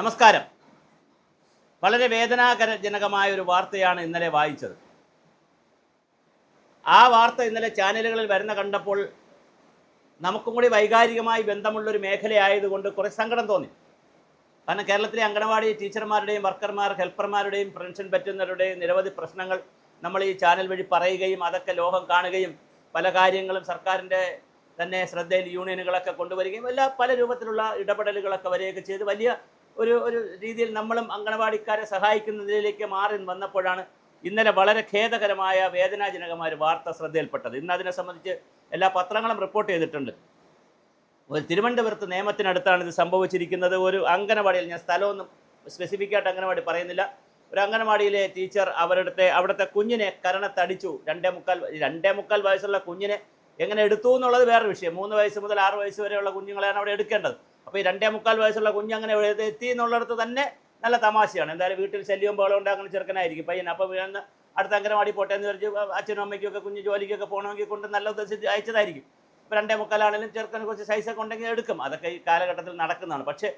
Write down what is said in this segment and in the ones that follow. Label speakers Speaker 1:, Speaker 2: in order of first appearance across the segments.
Speaker 1: നമസ്കാരം. വളരെ വേദനാജനകമായ ഒരു വാർത്തയാണ് ഇന്നലെ വായിച്ചത്. ആ വാർത്ത ഇന്നലെ ചാനലുകളിൽ വരുന്ന കണ്ടപ്പോൾ നമുക്കും കൂടി വൈകാരികമായി ബന്ധമുള്ളൊരു മേഖലയായതുകൊണ്ട് കുറേ സങ്കടം തോന്നി. കാരണം കേരളത്തിലെ അംഗനവാടി ടീച്ചർമാരുടെയും വർക്കർമാർ ഹെൽപ്പർമാരുടെയും പെൻഷൻ പറ്റുന്നവരുടെയും നിരവധി പ്രശ്നങ്ങൾ നമ്മൾ ഈ ചാനൽ വഴി പറയുകയും അതൊക്കെ ലോകം കാണുകയും പല കാര്യങ്ങളും സർക്കാരിന്റെ തന്നെ ശ്രദ്ധയിൽ യൂണിയനുകളൊക്കെ കൊണ്ടുവരികയും എല്ലാ പല രൂപത്തിലുള്ള ഇടപെടലുകളൊക്കെ വരികയൊക്കെ ചെയ്ത് വലിയ ഒരു ഒരു രീതിയിൽ നമ്മളും അങ്കണവാടിക്കാരെ സഹായിക്കുന്നതിലേക്ക് മാറി വന്നപ്പോഴാണ് ഇന്നലെ വളരെ ഖേദകരമായ വേദനാജനകമായ വാർത്ത ശ്രദ്ധയിൽപ്പെട്ടത്. ഇന്ന് അതിനെ സംബന്ധിച്ച് എല്ലാ പത്രങ്ങളും റിപ്പോർട്ട് ചെയ്തിട്ടുണ്ട്. ഒരു തിരുവനന്തപുരത്ത് നിയമത്തിനടുത്താണ് ഇത് സംഭവിച്ചിരിക്കുന്നത്. ഒരു അംഗനവാടിയിൽ ഞാൻ സ്ഥലമൊന്നും സ്പെസിഫിക് ആയിട്ട് അംഗനവാടി പറയുന്നില്ല. ഒരു അംഗനവാടിയിലെ ടീച്ചർ അവരുടെ അവിടുത്തെ കുഞ്ഞിനെ കരണത്തടിച്ചു. രണ്ടേ മുക്കാൽ രണ്ടേ മുക്കാൽ വയസ്സുള്ള കുഞ്ഞിനെ എങ്ങനെ എടുത്തു എന്നുള്ളത് വേറൊരു വിഷയം. മൂന്ന് വയസ്സ് മുതൽ ആറ് വയസ്സ് വരെയുള്ള കുഞ്ഞുങ്ങളെയാണ് അവിടെ എടുക്കേണ്ടത്. അപ്പോൾ ഈ രണ്ടേ മുക്കാൽ വയസ്സുള്ള കുഞ്ഞ് അങ്ങനെ എത്തി എന്നുള്ളിടത്ത് തന്നെ നല്ല തമാശയാണ്. എന്തായാലും വീട്ടിൽ ശല്യവും ബഹളം ഉണ്ടാക്കുന്ന ചെറുക്കനായിരിക്കും. പയ്യൻ അപ്പോൾ വീഴുന്ന അടുത്ത അങ്കനവാടി പോട്ടെ എന്ന് വിചാരിച്ച് അച്ഛനും അമ്മയ്ക്കൊക്കെ കുഞ്ഞ് ജോലിക്കൊക്കെ പോകണമെങ്കിൽ കൊണ്ട് നല്ല ഉദ്ദേശിച്ച് അയച്ചതായിരിക്കും. ഇപ്പോൾ രണ്ടേ മുക്കാലാണെങ്കിലും ചെറുക്കന് കുറച്ച് സൈസൊക്കെ ഉണ്ടെങ്കിൽ എടുക്കും. അതൊക്കെ ഈ കാലഘട്ടത്തിൽ നടക്കുന്നതാണ്. പക്ഷേ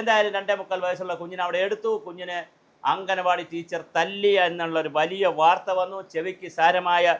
Speaker 1: എന്തായാലും രണ്ടേ മുക്കാൽ വയസ്സുള്ള കുഞ്ഞിനെ അവിടെ എടുത്തു. കുഞ്ഞിനെ അംഗനവാടി ടീച്ചർ തല്ലി എന്നുള്ളൊരു വലിയ വാർത്ത വന്നു. ചെവിക്ക് സാരമായ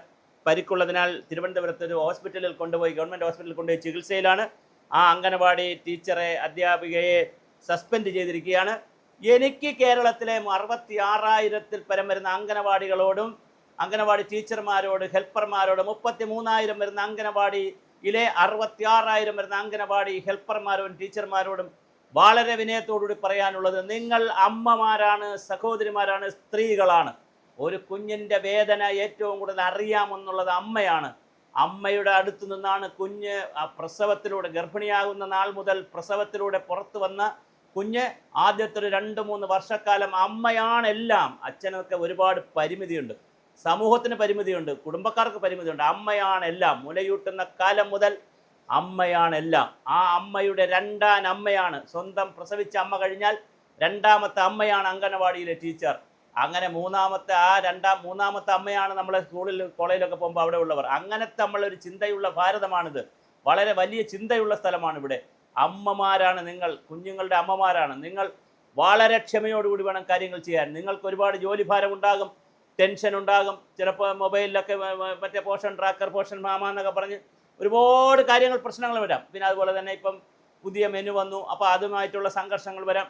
Speaker 1: പരിക്കുള്ളതിനാൽ തിരുവനന്തപുരത്ത് ഒരു ഹോസ്പിറ്റലിൽ കൊണ്ടുപോയി. ഗവൺമെന്റ് ഹോസ്പിറ്റലിൽ കൊണ്ടുപോയി ചികിത്സയിലാണ്. ആ അംഗനവാടി ടീച്ചറെ അധ്യാപികയെ സസ്പെൻഡ് ചെയ്തിരിക്കുകയാണ്. എനിക്ക് കേരളത്തിലെ അറുപത്തി ആറായിരത്തിൽ പരം വരുന്ന അംഗനവാടികളോടും അംഗനവാടി ടീച്ചർമാരോട് ഹെൽപ്പർമാരോട് മുപ്പത്തി മൂന്നായിരം വരുന്ന അംഗനവാടിയിലെ അറുപത്തി ആറായിരം വരുന്ന അംഗനവാടി ഹെൽപ്പർമാരോടും ടീച്ചർമാരോടും വളരെ വിനയത്തോടുകൂടി പറയാനുള്ളത് നിങ്ങൾ അമ്മമാരാണ് സഹോദരിമാരാണ് സ്ത്രീകളാണ്. ഒരു കുഞ്ഞിന്റെ വേദന ഏറ്റവും കൂടുതൽ അറിയാമെന്നുള്ളത് അമ്മയാണ്. അമ്മയുടെ അടുത്തു നിന്നാണ് കുഞ്ഞ് ആ പ്രസവത്തിലൂടെ ഗർഭിണിയാകുന്ന നാൾ മുതൽ പ്രസവത്തിലൂടെ പുറത്തു വന്ന കുഞ്ഞ് ആദ്യത്തെ ഒരു രണ്ട് മൂന്ന് വർഷക്കാലം അമ്മയാണ് എല്ലാം. അച്ഛനൊക്കെ ഒരുപാട് പരിമിതിയുണ്ട്. സമൂഹത്തിന് പരിമിതിയുണ്ട്. കുടുംബക്കാർക്ക് പരിമിതിയുണ്ട്. അമ്മയാണ് എല്ലാം. മുലയൂട്ടുന്ന കാലം മുതൽ അമ്മയാണ് എല്ലാം. ആ അമ്മയുടെ രണ്ടാം അമ്മയാണ് സ്വന്തം പ്രസവിച്ച അമ്മ കഴിഞ്ഞാൽ രണ്ടാമത്തെ അമ്മയാണ് അംഗനവാടിയിലെ ടീച്ചർ. അങ്ങനെ മൂന്നാമത്തെ ആ രണ്ടാം മൂന്നാമത്തെ അമ്മയാണ് നമ്മളെ സ്കൂളിൽ കോളേജിലൊക്കെ പോകുമ്പോൾ അവിടെ ഉള്ളവർ. അങ്ങനത്തെ നമ്മളൊരു ചിന്തയുള്ള ഭാരതമാണിത്. വളരെ വലിയ ചിന്തയുള്ള സ്ഥലമാണ് ഇവിടെ. അമ്മമാരാണ് നിങ്ങൾ കുഞ്ഞുങ്ങളുടെ അമ്മമാരാണ്. നിങ്ങൾ വളരെ ക്ഷമയോടുകൂടി വേണം കാര്യങ്ങൾ ചെയ്യാൻ. നിങ്ങൾക്ക് ഒരുപാട് ജോലി ഭാരം ഉണ്ടാകും. ടെൻഷൻ ഉണ്ടാകും ചിലപ്പോൾ മൊബൈലിലൊക്കെ മറ്റേ പോഷൻ ട്രാക്കർ പോഷൻ മാമ എന്നൊക്കെ പറഞ്ഞ് ഒരുപാട് കാര്യങ്ങൾ പ്രശ്നങ്ങൾ വരാം. പിന്നെ അതുപോലെ തന്നെ ഇപ്പം പുതിയ മെനു വന്നു. അപ്പോൾ അതുമായിട്ടുള്ള സംഘർഷങ്ങൾ വരാം.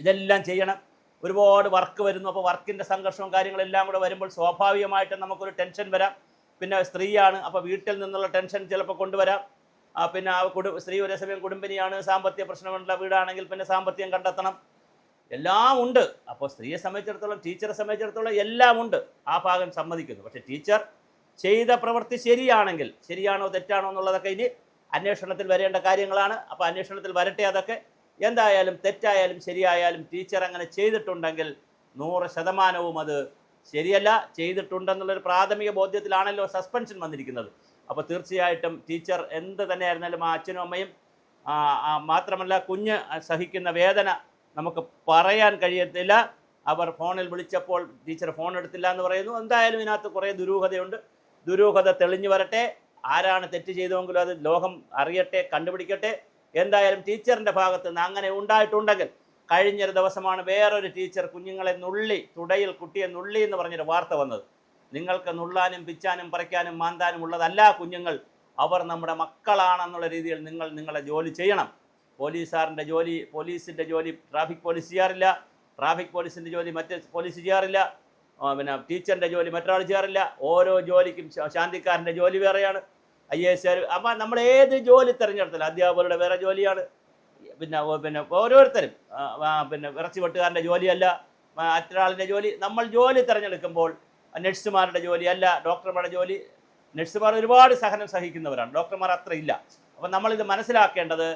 Speaker 1: ഇതെല്ലാം ചെയ്യണം. ഒരുപാട് വർക്ക് വരുന്നു. അപ്പോൾ വർക്കിന്റെ സംഘർഷവും കാര്യങ്ങളെല്ലാം കൂടെ വരുമ്പോൾ സ്വാഭാവികമായിട്ട് നമുക്കൊരു ടെൻഷൻ വരാം. പിന്നെ സ്ത്രീയാണ് അപ്പോൾ വീട്ടിൽ നിന്നുള്ള ടെൻഷൻ ചിലപ്പോൾ കൊണ്ടുവരാം. പിന്നെ കുടു സ്ത്രീ ഒരേ സമയം കുടുംബിനിയാണ് സാമ്പത്തിക പ്രശ്നമുള്ള വീടാണെങ്കിൽ പിന്നെ സാമ്പത്തികം കണ്ടെത്തണം. എല്ലാം ഉണ്ട്. അപ്പോൾ സ്ത്രീയെ സംബന്ധിച്ചിടത്തോളം ടീച്ചറെ സംബന്ധിച്ചിടത്തോളം എല്ലാം ഉണ്ട്. ആ ഭാഗം സമ്മതിക്കുന്നു. പക്ഷേ ടീച്ചർ ചെയ്ത പ്രവൃത്തി ശരിയാണെങ്കിൽ ശരിയാണോ തെറ്റാണോ എന്നുള്ളതൊക്കെ ഇനി അന്വേഷണത്തിൽ വരേണ്ട കാര്യങ്ങളാണ്. അപ്പോൾ അന്വേഷണത്തിൽ വരട്ടെ അതൊക്കെ. എന്തായാലും തെറ്റായാലും ശരിയായാലും ടീച്ചർ അങ്ങനെ ചെയ്തിട്ടുണ്ടെങ്കിൽ നൂറ് ശതമാനവും അത് ശരിയല്ല. ചെയ്തിട്ടുണ്ടെന്നുള്ളൊരു പ്രാഥമിക ബോധ്യത്തിലാണല്ലോ സസ്പെൻഷൻ വന്നിരിക്കുന്നത്. അപ്പോൾ തീർച്ചയായിട്ടും ടീച്ചർ എന്ത് തന്നെയായിരുന്നാലും ആ അച്ഛനും അമ്മയും മാത്രമല്ല കുഞ്ഞ് സഹിക്കുന്ന വേദന നമുക്ക് പറയാൻ കഴിയത്തില്ല. അവർ ഫോണിൽ വിളിച്ചപ്പോൾ ടീച്ചർ ഫോൺ എടുത്തില്ല എന്ന് പറയുന്നു. എന്തായാലും ഇതിനകത്ത് കുറേ ദുരൂഹതയുണ്ട്. ദുരൂഹത തെളിഞ്ഞു വരട്ടെ. ആരാണ് തെറ്റ് ചെയ്തതെങ്കിലും അത് ലോകം അറിയട്ടെ കണ്ടുപിടിക്കട്ടെ. എന്തായാലും ടീച്ചറിന്റെ ഭാഗത്ത് നിന്ന് അങ്ങനെ ഉണ്ടായിട്ടുണ്ടെങ്കിൽ കഴിഞ്ഞൊരു ദിവസമാണ് വേറൊരു ടീച്ചർ കുഞ്ഞുങ്ങളെ നുള്ളി തുടയിൽ കുട്ടിയെ നുള്ളി എന്ന് പറഞ്ഞൊരു വാർത്ത വന്നത്. നിങ്ങൾക്ക് നുള്ളാനും പിച്ചാനും പറിക്കാനും മാന്താനും ഉള്ളതല്ല കുഞ്ഞുങ്ങൾ. അവർ നമ്മുടെ മക്കളാണെന്നുള്ള രീതിയിൽ നിങ്ങൾ നിങ്ങളെ ജോലി ചെയ്യണം. പോലീസുകാരന്റെ ജോലി പോലീസിന്റെ ജോലി ട്രാഫിക് പോലീസ് ചെയ്യാറില്ല. ട്രാഫിക് പോലീസിന്റെ ജോലി മറ്റ് പോലീസ് ചെയ്യാറില്ല. പിന്നെ ടീച്ചറിന്റെ ജോലി മറ്റൊരാൾ ചെയ്യാറില്ല. ഓരോ ജോലിക്കും ശാന്തിക്കാരന്റെ ജോലി വേറെയാണ്. ഐ എസ് ആർ അപ്പം നമ്മൾ ഏത് ജോലി തിരഞ്ഞെടുത്താലും അധ്യാപകരുടെ വേറെ ജോലിയാണ്. പിന്നെ പിന്നെ ഓരോരുത്തരും പിന്നെ ഇറച്ചി വെട്ടുകാരന്റെ ജോലിയല്ല മറ്റൊരാളിന്റെ ജോലി. നമ്മൾ ജോലി തിരഞ്ഞെടുക്കുമ്പോൾ നഴ്സുമാരുടെ ജോലി അല്ല ഡോക്ടർമാരുടെ ജോലി. നഴ്സുമാർ ഒരുപാട് സഹനം സഹിക്കുന്നവരാണ് ഡോക്ടർമാർ അത്ര ഇല്ല അപ്പം നമ്മളിത് മനസ്സിലാക്കേണ്ടത്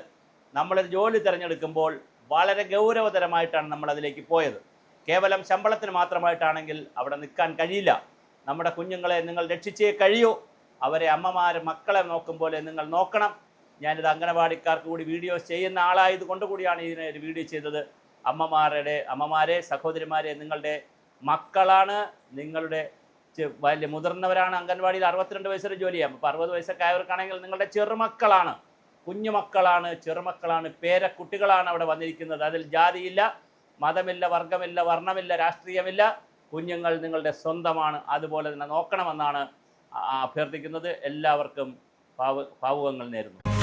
Speaker 1: നമ്മളൊരു ജോലി തിരഞ്ഞെടുക്കുമ്പോൾ വളരെ ഗൗരവതരമായിട്ടാണ് നമ്മളതിലേക്ക് പോയത്. കേവലം ശമ്പളത്തിന് മാത്രമായിട്ടാണെങ്കിൽ അവിടെ നിൽക്കാൻ കഴിയില്ല. നമ്മുടെ കുഞ്ഞുങ്ങളെ നിങ്ങൾ രക്ഷിച്ചേ കഴിയൂ. അവരെ അമ്മമാർ മക്കളെ നോക്കും പോലെ നിങ്ങൾ നോക്കണം. ഞാനിത് അംഗനവാടിക്കാർക്ക് കൂടി വീഡിയോ ചെയ്യുന്ന ആളായത് കൊണ്ട് കൂടിയാണ് ഇതിനെ ഒരു വീഡിയോ ചെയ്തത്. അമ്മമാരുടെ അമ്മമാരെ സഹോദരിമാരെ നിങ്ങളുടെ മക്കളാണ് നിങ്ങളുടെ വലിയ മുതിർന്നവരാണ് അംഗൻവാടിയിൽ അറുപത്തിരണ്ട് വയസ്സൊരു ജോലി ചെയ്യാം അപ്പോൾ അറുപത് വയസ്സൊക്കെ ആയവർക്കാണെങ്കിൽ നിങ്ങളുടെ ചെറുമക്കളാണ് കുഞ്ഞുമക്കളാണ് ചെറുമക്കളാണ് പേരക്കുട്ടികളാണ് അവിടെ വന്നിരിക്കുന്നത്. അതിൽ ജാതിയില്ല മതമില്ല വർഗമില്ല വർണമില്ല രാഷ്ട്രീയമില്ല. കുഞ്ഞുങ്ങൾ നിങ്ങളുടെ സ്വന്തമാണ്. അതുപോലെ തന്നെ നോക്കണമെന്നാണ് അഭ്യർത്ഥിക്കുന്നത് എല്ലാവർക്കും ഭാവ ഭാവുകങ്ങൾ നേരുന്നു.